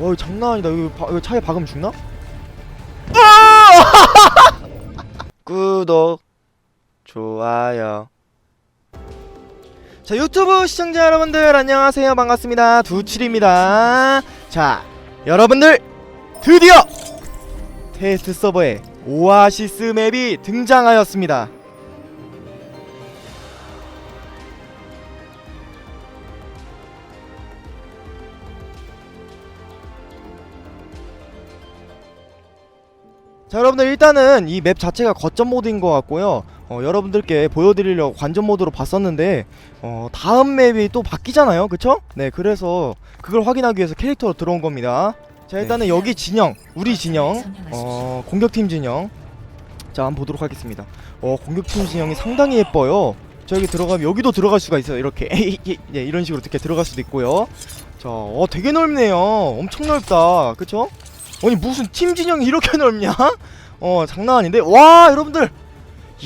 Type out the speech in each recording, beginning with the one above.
와 장난 아니다. 이거, 바, 이거 차에 박으면 죽나? 구독 좋아요. 자 유튜브 시청자 여러분들 안녕하세요. 반갑습니다. 두칠입니다. 자 여러분들 드디어 테스트 서버에 오아시스 맵이 등장하였습니다 자 여러분들 일단은 이 맵 자체가 거점 모드인 것 같고요. 어, 여러분들께 보여드리려고 관전 모드로 봤었는데 어, 다음 맵이 또 바뀌잖아요. 그쵸? 네 그래서 그걸 확인하기 위해서 캐릭터로 들어온 겁니다. 자 일단은 여기 진영 우리 진영 어, 공격팀 진영. 자 한번 보도록 하겠습니다. 어 공격팀 진영이 상당히 예뻐요. 자 여기 들어가면 여기도 들어갈 수가 있어요. 이렇게. 예, 이런 식으로 이렇게 들어갈 수도 있고요. 자 어, 되게 넓네요. 엄청 넓다. 그쵸? 아니 무슨 팀 진영이 이렇게 넓냐? 어 장난 아닌데 와 여러분들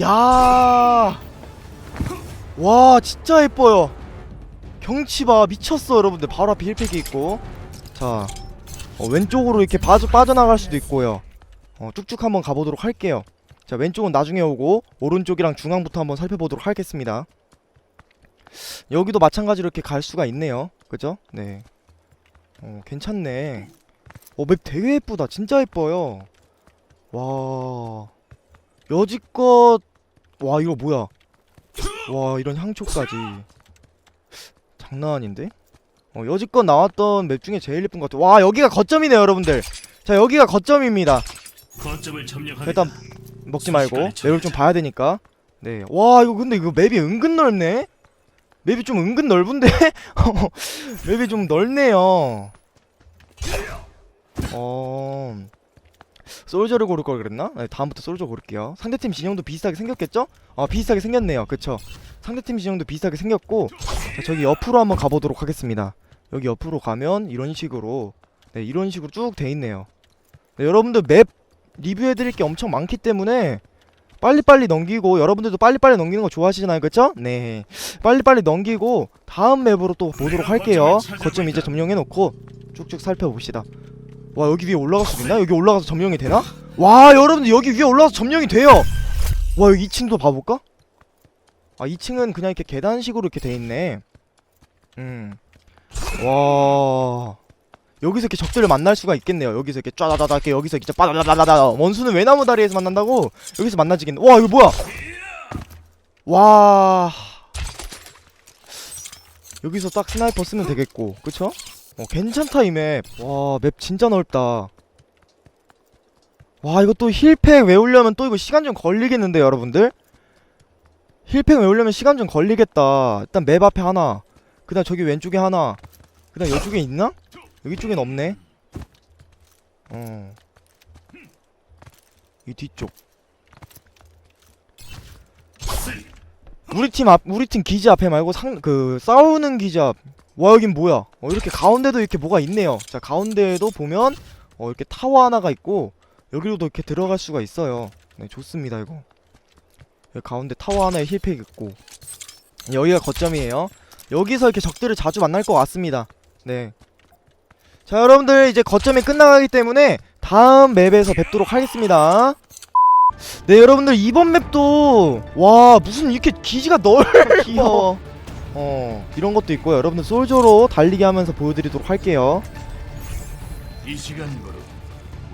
야. 와 진짜 예뻐요. 경치 봐 미쳤어 여러분들 바로 앞에 힐팩이 있고 자 어, 왼쪽으로 이렇게 빠져 빠져나갈 수도 있고요. 어, 쭉쭉 한번 가보도록 할게요. 자 왼쪽은 나중에 오고 오른쪽이랑 중앙부터 한번 살펴보도록 하겠습니다. 여기도 마찬가지로 이렇게 갈 수가 있네요. 그죠? 네. 어 괜찮네. 어, 맵 되게 예쁘다. 진짜 예뻐요. 와. 여지껏 와, 이거 뭐야? 와, 이런 향초까지. 장난 아닌데? 어, 여지껏 나왔던 맵 중에 제일 예쁜 것 같아. 와, 여기가 거점이네요, 여러분들. 자, 여기가 거점입니다. 거점을 점령하겠다. 일단 먹지 말고 맵을 좀 봐야 되니까. 네. 와, 이거 근데 이거 맵이 은근 넓네. 맵이 좀 은근 넓은데? 맵이 좀 넓네요. 어. 솔저를 고를 걸 그랬나? 네, 다음부터 솔저 고를게요. 상대팀 진영도 비슷하게 생겼겠죠? 아, 비슷하게 생겼네요. 그쵸? 상대팀 진영도 비슷하게 생겼고, 자, 저기 옆으로 한번 가보도록 하겠습니다. 여기 옆으로 가면 이런 식으로, 네, 이런 식으로 쭉 돼 있네요. 네, 여러분들 맵 리뷰해드릴 게 엄청 많기 때문에 빨리빨리 넘기고 여러분들도 빨리빨리 넘기는 거 좋아하시잖아요 그쵸? 네 빨리빨리 넘기고 다음 맵으로 또 보도록 할게요 거점 이제 점령해놓고 쭉쭉 살펴봅시다 와 여기 위에 올라갈 수 있나? 여기 올라가서 점령이 되나? 와 여러분들 여기 위에 올라가서 점령이 돼요 와 여기 2층도 봐볼까? 아 2층은 그냥 이렇게 계단식으로 이렇게 돼있네 음와 여기서 이렇게 적들을 만날 수가 있겠네요. 여기서 이렇게 쫙다다다 이렇게 여기서 이렇게 빠다다다다 원수는 외나무 다리에서 만난다고 여기서 만나지겠네. 와 이거 뭐야? 와 여기서 딱 스나이퍼 쓰면 되겠고, 그쵸? 어 괜찮다 이 맵. 와 맵 진짜 넓다. 와 이거 또 힐팩 외우려면 또 이거 시간 좀 걸리겠는데 여러분들? 힐팩 외우려면 시간 좀 걸리겠다. 일단 맵 앞에 하나, 그 다음 저기 왼쪽에 하나, 그 다음 이쪽에 있나? 여기 쪽엔 없네. 어. 이 뒤쪽. 우리 팀 앞, 우리 팀 기지 앞에 말고 상, 그 싸우는 기지 앞. 와 여긴 뭐야? 어 이렇게 가운데도 이렇게 뭐가 있네요. 자 가운데에도 보면 어 이렇게 타워 하나가 있고 여기로도 이렇게 들어갈 수가 있어요. 네 좋습니다 이거. 가운데 타워 하나에 힐팩 있고 여기가 거점이에요. 여기서 이렇게 적들을 자주 만날 것 같습니다. 네. 자 여러분들 이제 거점이 끝나가기 때문에 다음 맵에서 뵙도록 하겠습니다 네 여러분들 이번 맵도 와 무슨 이렇게 기지가 넓어 귀여워 어 이런 것도 있고요 여러분들 솔저로 달리기 하면서 보여드리도록 할게요 이 시간으로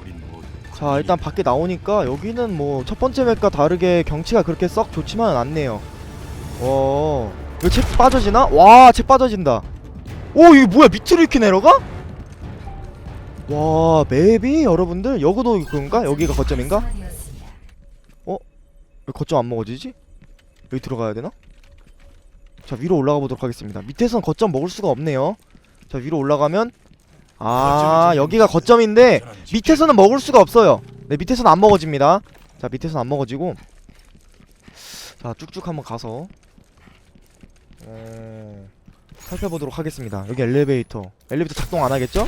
우린 모두 자 일단 밖에 나오니까 여기는 뭐 첫 번째 맵과 다르게 경치가 그렇게 썩 좋지만은 않네요 와 이거 책 빠져지나? 와 책 빠져진다 오 이거 뭐야 밑으로 이렇게 내려가? 와 맵이 여러분들 여기도 그런가? 여기가 거점인가? 왜 거점 안 먹어지지? 여기 들어가야 되나? 자 위로 올라가 보도록 하겠습니다 밑에선 거점 먹을 수가 없네요 자 위로 올라가면 아 여기가 거점인데 밑에서는 먹을 수가 없어요 네 밑에서는 안 먹어집니다 자 밑에서는 안 먹어지고 자 쭉쭉 한번 가서 어... 살펴보도록 하겠습니다 여기 엘리베이터 엘리베이터 작동 안 하겠죠?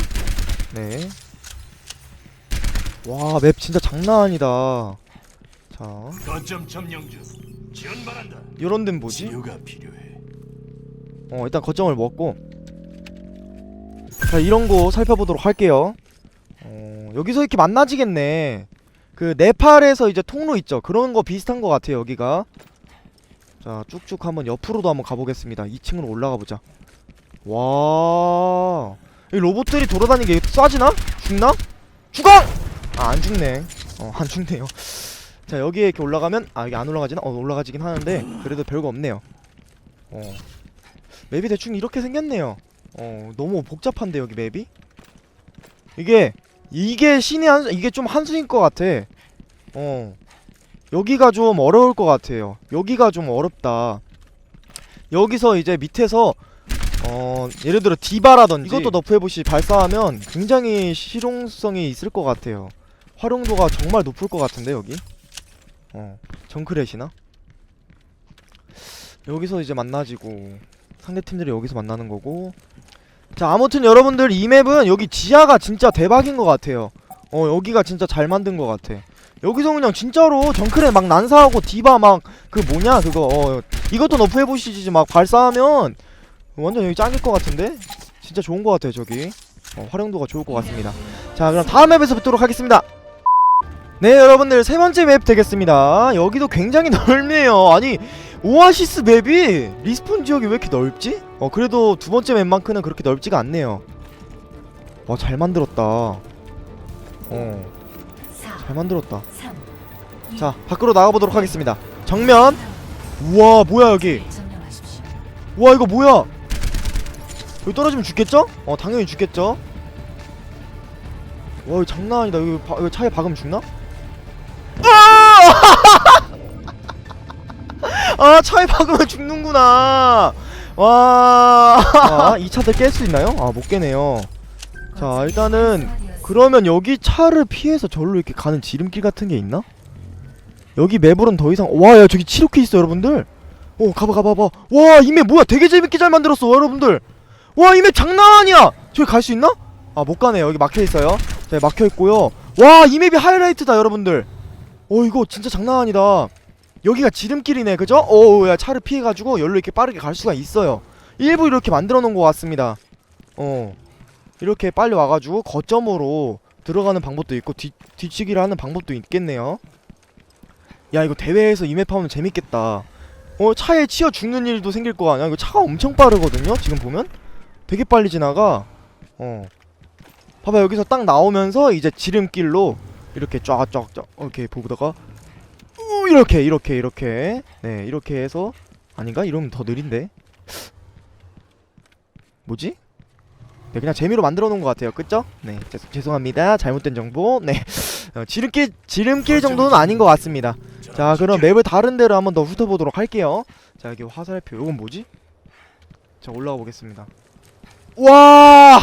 네. 와, 맵 진짜 장난 아니다. 자, 거점 점령 중. 지원 바란다. 요런 데는 뭐지? 치료가 필요해. 어, 일단 거점을 먹고. 자, 이런 거 살펴보도록 할게요. 여기서 이렇게 만나지겠네. 그 네팔에서 이제 통로 있죠. 그런 거 비슷한 것 같아요. 여기가. 자 쭉쭉 한번 옆으로도 한번 가보겠습니다. 2층으로 올라가 보자. 와. 이 로봇들이 돌아다니게 쏴지나? 죽나? 죽어! 아, 안 죽네. 어, 안 죽네요. 자, 여기에 이렇게 올라가면, 아, 여기 안 올라가지나? 어, 올라가지긴 하는데, 그래도 별거 없네요. 어. 맵이 대충 이렇게 생겼네요. 어, 너무 복잡한데, 여기 맵이? 이게, 이게 신의 한, 수- 이게 좀 한수인 것 같아. 어. 여기가 좀 어려울 것 같아요. 여기가 좀 어렵다. 여기서 이제 밑에서 어 예를 들어 디바라든지 이것도 너프해보시 발사하면 굉장히 실용성이 있을 것 같아요 활용도가 정말 높을 것 같은데 여기 어 정크렛이나? 여기서 이제 만나지고 상대팀들이 여기서 만나는 거고. 자 아무튼 여러분들 이 맵은 여기 지하가 진짜 대박인 것 같아요. 어 여기가 진짜 잘 만든 것 같아. 여기서 그냥 진짜로 정크렛 막 난사하고 디바 막 그 뭐냐 그거. 어 이것도 너프 해보시지. 막 발사하면 완전 여기 짱일 것 같은데? 진짜 좋은 것 같아요 저기. 어, 활용도가 좋을 것 같습니다. 자 그럼 다음 맵에서 뵙도록 하겠습니다 네 여러분들 세 번째 맵 되겠습니다. 여기도 굉장히 넓네요. 아니 오아시스 맵이 리스폰 지역이 왜 이렇게 넓지? 어 그래도 두 번째 맵만큼은 그렇게 넓지가 않네요. 와 잘 만들었다. 어잘 4, 만들었다. 3, 자 밖으로 나가보도록 하겠습니다. 정면. 우와 뭐야 여기? 점령하십시오. 와 이거 뭐야? 여기 떨어지면 죽겠죠? 어 당연히 죽겠죠? 와 이거 장난 아니다. 이거, 바, 이거 차에 박으면 죽나? 아! 아 차에 박으면 죽는구나 와 아, 이 차들 깰 수 있나요? 아 못 깨네요 자 일단은 그러면 여기 차를 피해서 절로 이렇게 가는 지름길 같은 게 있나? 여기 맵으로는 더 이상 와야 저기 치로키 있어 여러분들 어 가봐 가봐 봐. 와 이 맵 뭐야 되게 재밌게 잘 만들었어 여러분들. 와 이 맵 장난 아니야. 저기 갈 수 있나? 아 못 가네요 여기 막혀 있어요. 자 막혀 있고요. 와 이 맵이 하이라이트다 여러분들. 어 이거 진짜 장난 아니다. 여기가 지름길이네 그죠? 어야 차를 피해가지고 열로 이렇게 빠르게 갈 수가 있어요. 일부 이렇게 만들어 놓은 것 같습니다. 어 이렇게 빨리 와가지고 거점으로 들어가는 방법도 있고 뒤 뒤치기를 하는 방법도 있겠네요. 야 이거 대회에서 이 맵 하면 재밌겠다. 어 차에 치여 죽는 일도 생길 거 아니야 이거 차가 엄청 빠르거든요 지금 보면 되게 빨리 지나가 어 봐봐 여기서 딱 나오면서 이제 지름길로 이렇게 쫙쫙쫙 이렇게 보다가 우 이렇게 이렇게 이렇게. 네 이렇게 해서 아닌가? 이러면 더 느린데? 뭐지? 네 그냥 재미로 만들어 놓은 것 같아요. 그죠 네 죄, 죄송 합니다. 잘못된 정보. 네. 어, 지름길 지름길 정도는 아닌 것 같습니다. 자 그럼 맵을 다른 데로 한번 더 훑어보도록 할게요. 자 여기 화살표. 이건 뭐지? 자 올라가 보겠습니다. 와!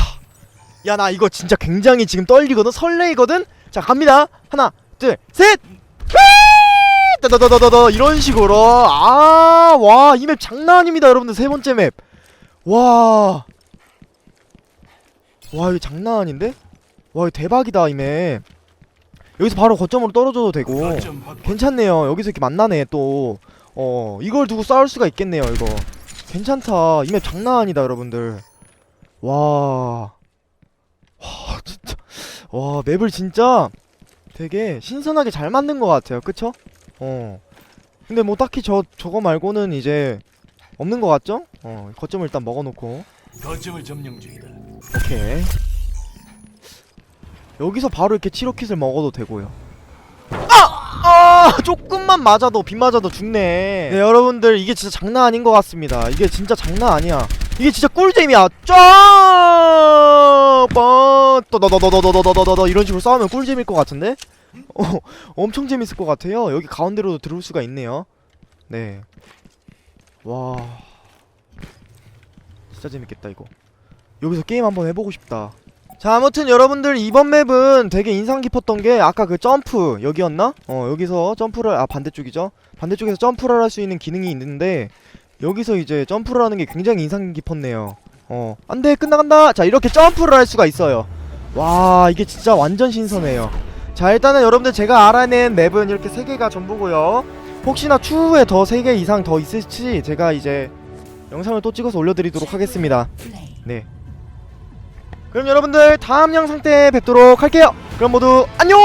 야 나 이거 진짜 굉장히 지금 떨리거든? 설레이거든 자 갑니다 하나 둘셋 따다다다다다 이런 식으로 아 와 이 맵 장난 아닙니다 여러분들 세 번째 맵 와 와 이거 장난 아닌데? 와 이거 대박이다 이 맵 여기서 바로 거점으로 떨어져도 되고. 괜찮네요. 여기서 이렇게 만나네 또. 어 이걸 두고 싸울 수가 있겠네요. 이거 괜찮다. 이 맵 장난 아니다, 여러분들. 와, 와 진짜 와 맵을 진짜 되게 신선하게 잘 만든 것 같아요. 그쵸? 어. 근데 뭐 딱히 저 저거 말고는 이제 없는 것 같죠? 어 거점을 일단 먹어놓고 거점을 점령 중이다. 오케이. 여기서 바로 이렇게 치로킷을 먹어도 되고요. 아! 아! 조금만 맞아도 빗 맞아도 죽네. 네, 여러분들 이게 진짜 장난 아닌 것 같습니다. 이게 진짜 장난 아니야. 이게 진짜 꿀잼이야. 쫙! 뻔! 떠더더더더더더더더 이런 식으로 싸우면 꿀잼일 것 같은데? 어, 엄청 재밌을 것 같아요. 여기 가운데로도 들어올 수가 있네요. 네. 와. 진짜 재밌겠다 이거. 여기서 게임 한번 해보고 싶다. 자 아무튼 여러분들 이번 맵은 되게 인상 깊었던 게 아까 그 점프 여기였나? 어 여기서 점프를 아 반대쪽이죠 반대쪽에서 점프를 할 수 있는 기능이 있는데 여기서 이제 점프를 하는 게 굉장히 인상 깊었네요 어 안돼 끝나간다 자 이렇게 점프를 할 수가 있어요 와 이게 진짜 완전 신선해요 자 일단은 여러분들 제가 알아낸 맵은 이렇게 세 개가 전부고요 혹시나 추후에 더세개 이상 더 있을지 제가 이제 영상을 또 찍어서 올려드리도록 하겠습니다. 네. 그럼 여러분들 다음 영상 때 뵙도록 할게요. 그럼 모두 안녕